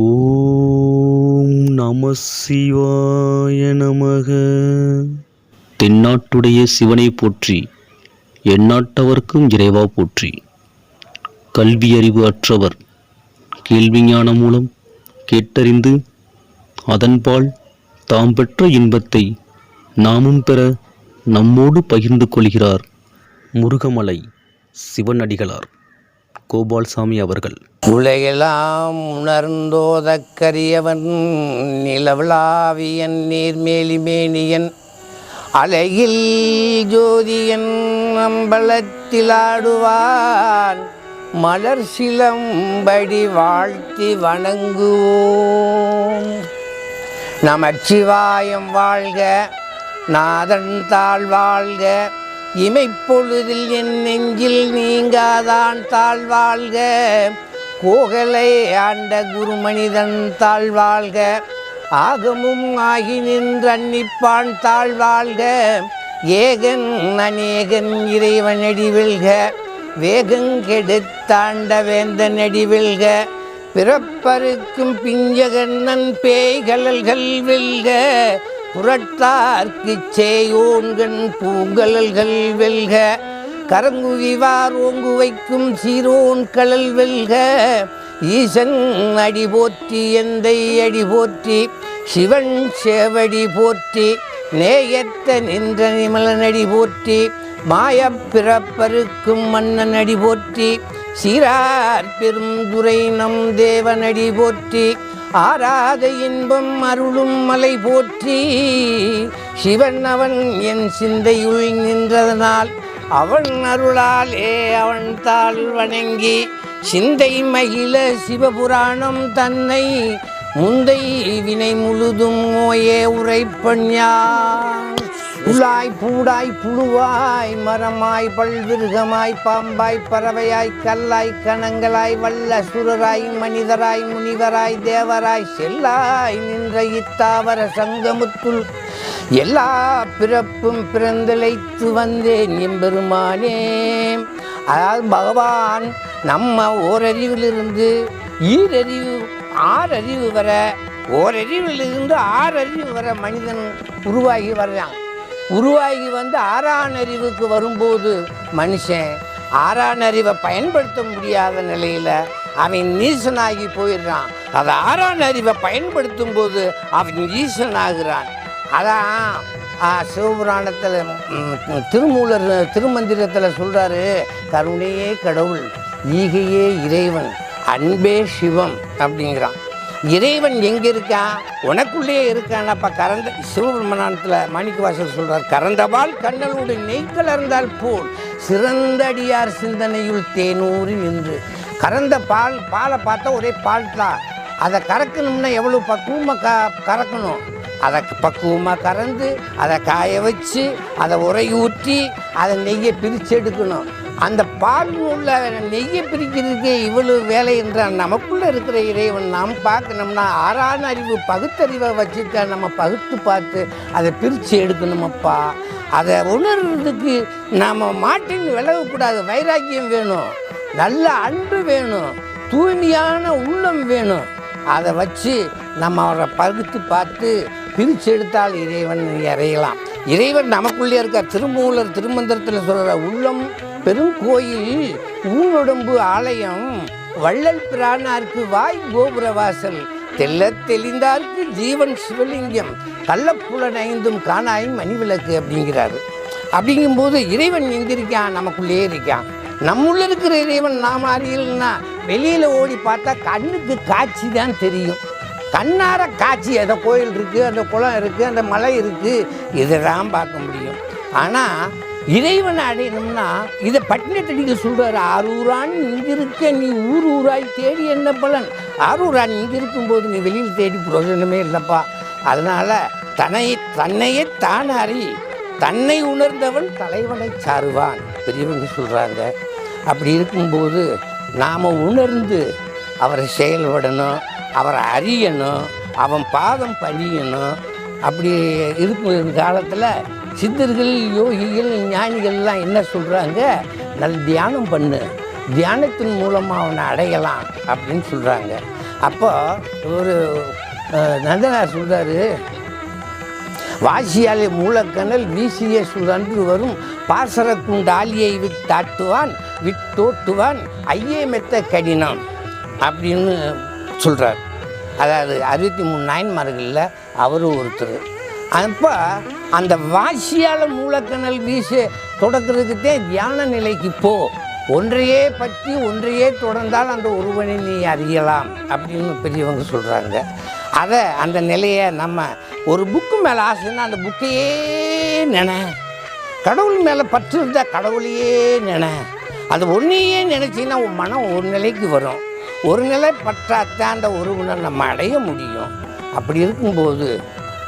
ஓம் நம சிவாய நமக. தென்னாட்டுடைய சிவனை போற்றி எந்நாட்டவர்க்கும் இறைவா போற்றி. கல்வியறிவு அற்றவர் கேள்வி ஞானம் மூலம் கேட்டறிந்து அதன்பால் தாம் பெற்ற இன்பத்தை நாமும் பெற நம்மோடு பகிர்ந்து கொள்கிறார் முருகமலை சிவனடிகளார். கோபால்சாமி அவர்கள். உலகெல்லாம் உணர்ந்தோதக்கரியவன் நிலவிளாவியன் நீர்மேலிமேனியன் அலையில் ஜோதியன் அம்பலத்திலாடுவான் மலர் சிலம்படி வாழ்த்தி வணங்குவோம். நமச்சிவாயம் வாழ்க நாதன் தாழ் வாழ்க இமைப்பொழுதில் என் நெஞ்சில் நீங்காதான் தாழ் வாழ்க கோகலை ஆண்ட குருமனிதன் தாழ் வாழ்க ஆகமும் ஆகி நின்றன்னிப்பான் தாழ்வாழ்க. ஏகன் அநேகன் இறைவன் வெல்க வேகங்கெடுத்தாண்ட வேந்த நடி பிறப்பருக்கும் பிஞ்சகண்ணன் பேய்கலல்கள் வில்க. புரட்டார்க்கு சேயோன்கண் பூங்கலல்கள் வெல்க கரங்குவிவார் ஓங்கு வைக்கும் சீரோன் கலல் வெல்க. ஈசன் அடி போற்றி எந்தை அடி போற்றி சிவன் சேவடி போற்றி நேயத்த நின்ற நிமலனடி போற்றி மாயப் பிறப்பருக்கும் மன்னன் அடி போற்றி சீரார் பெருந்துரை நம் தேவனடி போற்றி ஆராத இன்பம் அருளும் மலை போற்றி. சிவன் அவன் என் சிந்தையுள் நின்றதனால் அவன் அருளாலே அவன் தாள் வணங்கி. சிந்தை மகிழ சிவபுராணம் தன்னை. முந்தை வினை முழுதும் ஓயே உரைப்பண்யா புலாய் பூடாய் புழுவாய் மரமாய் பல்விருகமாய் பாம்பாய் பறவையாய் கல்லாய் கணங்களாய் வல்ல சுரராய் மனிதராய் முனிவராய் தேவராய் செல்லாய் நின்ற இத்தாவர சங்கமுத்துள் எல்லா பிறப்பும் பிறந்தழைத்து வந்தேன் எம்பெருமானே. அதாவது பகவான் நம்ம ஓரறிவிலிருந்து ஈரறிவு ஆறறிவு வர ஓரறிவிலிருந்து ஆறறிவு வர மனிதன் உருவாகி வர்றான். உருவாகி வந்து ஆறாம் அறிவுக்கு வரும்போது மனுஷன் ஆறாம் அறிவை பயன்படுத்த முடியாத நிலையில் அவன் நீசனாகி போயிடுறான். அதை ஆறாம் அறிவை பயன்படுத்தும் போது அவன் ஈசனாகிறான். அதான் சிவபுராணத்தில் திருமூலர் திருமந்திரத்தில் சொல்கிறாரு கருணையே கடவுள் ஈகையே இறைவன் அன்பே சிவம் அப்படிங்கிறான். இறைவன் எங்கே இருக்கான்? உனக்குள்ளேயே இருக்கானப்பா கறந்த சிவபெருமானத்தில் மாணிக்கவாசர் சொல்றார் கறந்தவாள் கண்ணலோடு நெய் கலர்ந்தால் போல் சிறந்தடியார் சிந்தனையுள் தேனூறி நின்று. கறந்த பால் பாலை பார்த்தா ஒரே பால் தான். அதை கறக்கணும்னா எவ்வளோ பக்குவமாக க கறக்கணும்? அதை பக்குவமாக கறந்து அதை காய வச்சு அதை உரையூற்றி அதை நெய்யை பிரித்து எடுக்கணும். அந்த பால் உள்ள நெய்யை பிரிக்கிறதுக்கே இவ்வளவு வேலை என்றால் நமக்குள்ளே இருக்கிற இறைவன் நாம் பார்க்கணும்னா ஆறான அறிவு பகுத்தறிவை வச்சுட்டா நம்ம பகுத்து பார்த்து அதை பிரித்து எடுக்கணுமப்பா. அதை உணர்றதுக்கு நாம் மாட்டின் விலகக்கூடாது. வைராக்கியம் வேணும் நல்ல அன்பு வேணும் தூய்மையான உள்ளம் வேணும். அதை வச்சு நம்ம அவரை பகுத்து பார்த்து பிரித்து எடுத்தால் இறைவன் இறையலாம். இறைவன் நமக்குள்ளே இருக்க திருமூலர் திருமந்திரத்தில் சொல்கிற உள்ளம் பெருங்கோயில் ஊருடம்பு ஆலயம் வள்ளல் பிரானார்க்கு வாய் கோபுரவாசல் தெல்ல தெளிந்தார்க்கு ஜீவன் சிவலிங்கம் கள்ளப்புலன் ஐந்தும் காணாய் மணிவிளக்கு அப்படிங்கிறாரு. அப்படிங்கும்போது இறைவன் எங்கிருக்கான்? நமக்குள்ளே நமக்குள்ளேயே இருக்கான். நம்முள்ள இருக்கிற இறைவன் நாம் அறியலைன்னா வெளியில் ஓடி பார்த்தா கண்ணுக்கு காட்சி தான் தெரியும். கண்ணார காட்சி அந்த கோயில் இருக்குது அந்த குளம் இருக்குது அந்த மலை இருக்குது இதை தான் பார்க்க முடியும். ஆனால் இறைவனை அடையணும்னா இதை பட்டினத்தடிக்க சொல்கிறார் ஆரூரான் இங்கிருக்க நீ ஊர் ஊராய் தேடி என்ன பலன்? ஆரூரான் இங்கே இருக்கும்போது நீ வெளியில் தேடி பிரயோஜனமே இல்லைப்பா. அதனால் தன்னை தன்னையே தான் அறி. தன்னை உணர்ந்தவன் தலைவனை சாருவான். பெரியவங்க சொல்கிறாங்க அப்படி இருக்கும்போது நாம் உணர்ந்து அவரை செயல்படணும் அவரை அறியணும் அவன் பாதம் பணியணும் அப்படி இருக்கும் காலத்தில் சித்தர்கள் யோகிகள் ஞானிகள்லாம் என்ன சொல்கிறாங்க நல்ல தியானம் பண்ணு. தியானத்தின் மூலமாக அவனை அடையலாம் அப்படின்னு சொல்கிறாங்க அப்போ ஒரு நந்தனார் சொல்றாரு வாசியாலே மூலக்கணல் வீசிய சுழன்று வரும். பாசரக்குண்டாலியை விட்டாட்டுவான் விட்டோட்டுவான் ஐயே மெத்த கடினம் அப்படின்னு சொல்கிறார் அதாவது அறுபத்தி மூணு நாயன்மார்களில் அவரும் ஒருத்தர். அப்போ அந்த வாசியால் மூலக்கணல் வீசு தொடக்கிறதுக்குத்தே தியான நிலைக்கு போ. ஒன்றையே பற்றி ஒன்றையே தொடர்ந்தால் அந்த ஒருவனை நீ அறியலாம் அப்படின்னு பெரியவங்க சொல்கிறாங்க அதை அந்த நிலையை நம்ம ஒரு புக்கு மேலே ஆசைன்னா அந்த புக்கையே நினை. கடவுள் மேலே பற்று இருந்தால் கடவுளையே நினை. அது ஒன்றையே நினச்சின்னா உன் மனம் ஒரு நிலைக்கு வரும். ஒரு நிலை பற்றாத்தான் அந்த ஒருவனை நம்ம அடைய முடியும். அப்படி இருக்கும்போது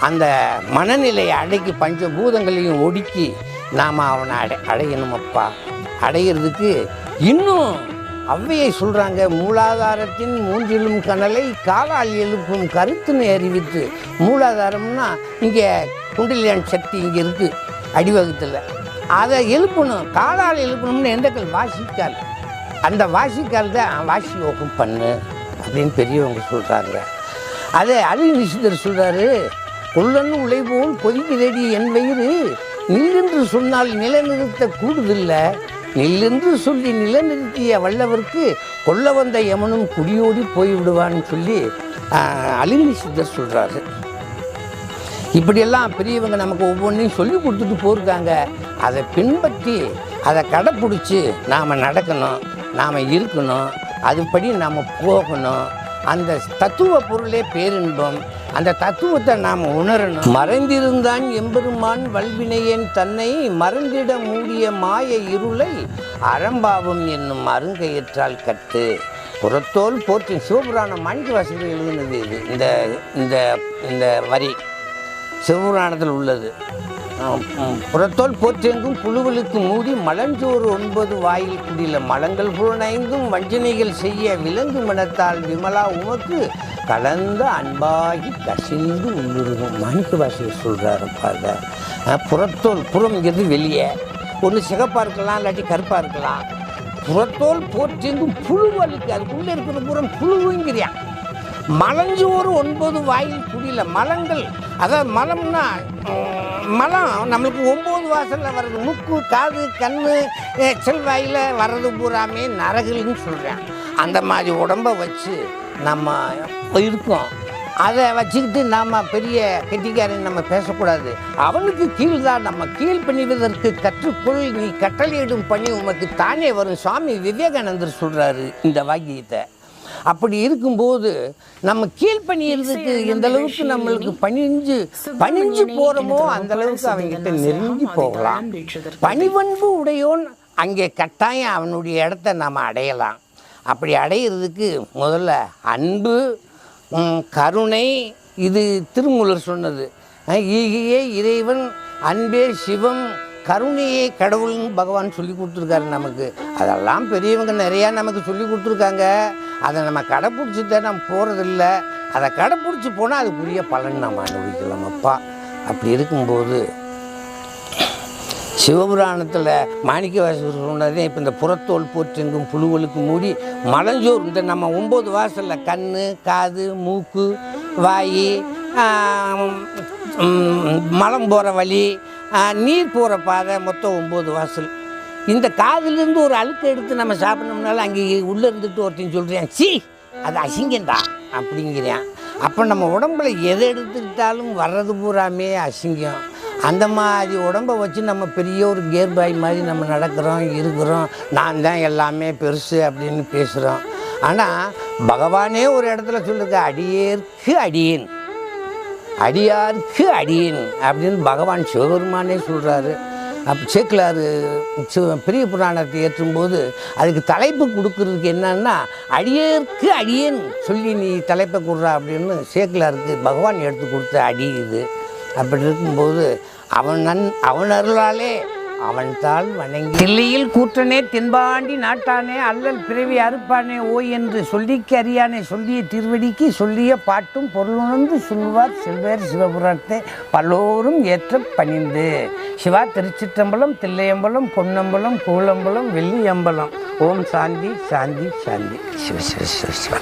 அந்த மனநிலையை அடக்கி பஞ்சபூதங்களையும் ஒடுக்கி நாம் அவனை அடை அடையணுமப்பா. அடையிறதுக்கு இன்னும் அவ்வையை சொல்கிறாங்க மூலாதாரத்தின் மூன்றிலும் கனலை காலால் எழுப்பும் கருத்துன்னு அறிவித்து. மூலாதாரம்னா இங்கே குண்டலியான் சக்தி இங்கே இருக்குது அடிவகத்தில். அதை எழுப்பணும் காலால் எழுப்பணும்னு எந்த கல் வாசிக்கால் அந்த வாசிக்கால் தான் வாசி யோகம் பண்ணு அப்படின்னு பெரியவங்க சொல்கிறாங்க அதை அலி நிசிதர் சொல்கிறாரு கொல்லன் உழைபோல் கொதிக்குதடி என் வயிறு. நில்லென்று சொன்னால் நிலைநிறுத்த கூடுதில்லை. நில்லென்று சொல்லி நிலைநிறுத்திய வல்லவர்க்கு கொல்ல வந்த எமனும் குடியோடி போய்விடுவான்னு சொல்லி அலினி சித்தர் சொல்கிறாரு இப்படியெல்லாம் பெரியவங்க நமக்கு ஒவ்வொன்றையும் சொல்லி கொடுத்துட்டு போயிருக்காங்க. அதை பின்பற்றி அதை கடைப்பிடிச்சி நாம் நடக்கணும் நாம் இருக்கணும். அதுபடி நாம் போகணும். அந்த தத்துவ பொருளே பேரின்பம். அந்த தத்துவத்தை நாம் உணரணும். மறைந்திருந்தான் எம்பெருமான் வல்வினையன் தன்னை மறந்திட மூடிய மாய இருளை அறம்பாவம் என்னும் அருங்கையற்றால் கட்டு புறத்தோல் போற்றி சிவபுராணம் மாணிக்க வாசகர் எழுதினது இது. இந்த இந்த இந்த வரி சிவபுராணத்தில் உள்ளது. புறத்தோல் போற்றெங்கும் புழுவலுக்கு மூடி மலஞ்சோறு ஒன்பது வாயில் குடில மலங்கள் புலனைந்தும் வஞ்சனைகள் செய்ய விலங்கு மனத்தால் விமலா உமக்கு கலந்த அன்பாகி கசிந்து உள்ளுருகும் மாணிக்க வாசகர் சொல்கிறாரு பாருங்க. புறத்தோல் புறம்ங்கிறது வெளியே? ஒன்று சிகப்பாக இருக்கலாம் இல்லாட்டி கருப்பாக இருக்கலாம். புறத்தோல் போற்றெங்கும் புழுவலுக்கு அதுக்குள்ளே இருக்கிற புறம் புழுவுங்கிறியான் மலஞ்சோறு ஒன்பது வாயில் குடியில் மலங்கள் அதாவது மலம்னா மலம் நம்மளுக்கு ஒம்பது வாசலில் வர்றது முக்கு காது கண் செல்வாயில் வர்றது பூராமே நரகுன்னு சொல்கிறேன் அந்த மாதிரி உடம்ப வச்சு நம்ம இருக்கோம். அதை வச்சுக்கிட்டு நாம் பெரிய கெட்டிக்காரன் நம்ம பேசக்கூடாது. அவனுக்கு கீழ் தான் நம்ம கீழ் பணிவதற்கு கற்றுக்கொள் நீ கட்டளையிடும் பணி உமக்கு தானே வரும். சுவாமி விவேகானந்தர் சொல்கிறாரு இந்த வாக்கியத்தை. அப்படி இருக்கும்போது நம்ம கீழ்ப்பணியறதுக்கு எந்த அளவுக்கு நம்மளுக்கு பணிஞ்சு பணிஞ்சு போகிறோமோ அந்த அளவுக்கு அவங்ககிட்ட நெருங்கி போகலாம். பணிவன்பு உடையோன் அங்கே கட்டாயம் அவனுடைய இடத்த நாம் அடையலாம். அப்படி அடையிறதுக்கு முதல்ல அன்பு கருணை இது திருமூலர் சொன்னது. ஈகியே இறைவன் அன்பே சிவம் கருணையே கடவுள்னு பகவான் சொல்லி கொடுத்துருக்காரு நமக்கு. அதெல்லாம் பெரியவங்க நிறையா நமக்கு சொல்லி கொடுத்துருக்காங்க. அதை நம்ம கடைப்பிடிச்சிட்டு நம்ம போகிறதில்ல அதை கடைப்பிடிச்சி போனால் அதுக்குரிய பலன் நம்ம அனுபவிக்கலாம் அப்பா. அப்படி இருக்கும்போது சிவபுராணத்தில் மாணிக்க வாசகர் சொன்னதே இப்போ இந்த புறத்தோல் போற்றெங்கும் புழுவலுக்கு மூடி மலஞ்சோர். இந்த நம்ம ஒம்பது வாசலில் கண் காது மூக்கு வாய் மலம் போகிற வழி நீர் போகிற பாதை மொத்தம் ஒம்பது வாசல். இந்த காதுலேருந்து ஒரு அழுக்கு எடுத்து நம்ம சாப்பிடணும்னால அங்கே உள்ளே இருந்துட்டு ஒருத்தன் சொல்கிறேன் சீ அது அசிங்கம்டா அப்படிங்கிறேன். அப்போ நம்ம உடம்புல எதை எடுத்துக்கிட்டாலும் வர்றது பூராமே அசிங்கம். அந்த மாதிரி உடம்பை வச்சு நம்ம பெரிய ஒரு கேர் பாய் மாதிரி நம்ம நடக்கிறோம் இருக்கிறோம். நான் தான் எல்லாமே பெருசு அப்படின்னு பேசுகிறோம் ஆனால் பகவானே ஒரு இடத்துல சொல்லிருக்க அடியேற்கு அடியேன் அடியார்க்கு அடியேன் அப்படின்னு பகவான் சிவபெருமானே சொல்கிறாரு அப்போ சேக்கிலார் சிவ பெரிய புராணத்தை ஏற்றும்போது அதுக்கு தலைப்பு கொடுக்கறதுக்கு என்னன்னா அடியேற்கு அடியேன் சொல்லி நீ தலைப்பை கொடுறா அப்படின்னு சேக்கிலாருக்கு பகவான் எடுத்து கொடுத்த அடி இது. அப்படி இருக்கும்போது அவன் நன் அவன் அருளாலே அவன்தான் வணங்கி தில்லையில் கூற்றனே தென்பாண்டி நாட்டானே அல்லல் பிறவி அறுப்பானே ஓ என்று சொல்லிக்கு அறியானே சொல்லிய திருவடிக்கு சொல்லிய பாட்டும் பொருளுணர்ந்து சொல்வார் செல்வர் சிவபுராணத்தை பலோரும் ஏற்ற பணிந்து. சிவா திருச்சிற்றம்பலம் தில்லையம்பலம் பொன்னம்பலம் கூலம்பலம் வெள்ளியம்பலம். ஓம் சாந்தி சாந்தி சாந்தி. சிவ சிவ சிவ சிவ.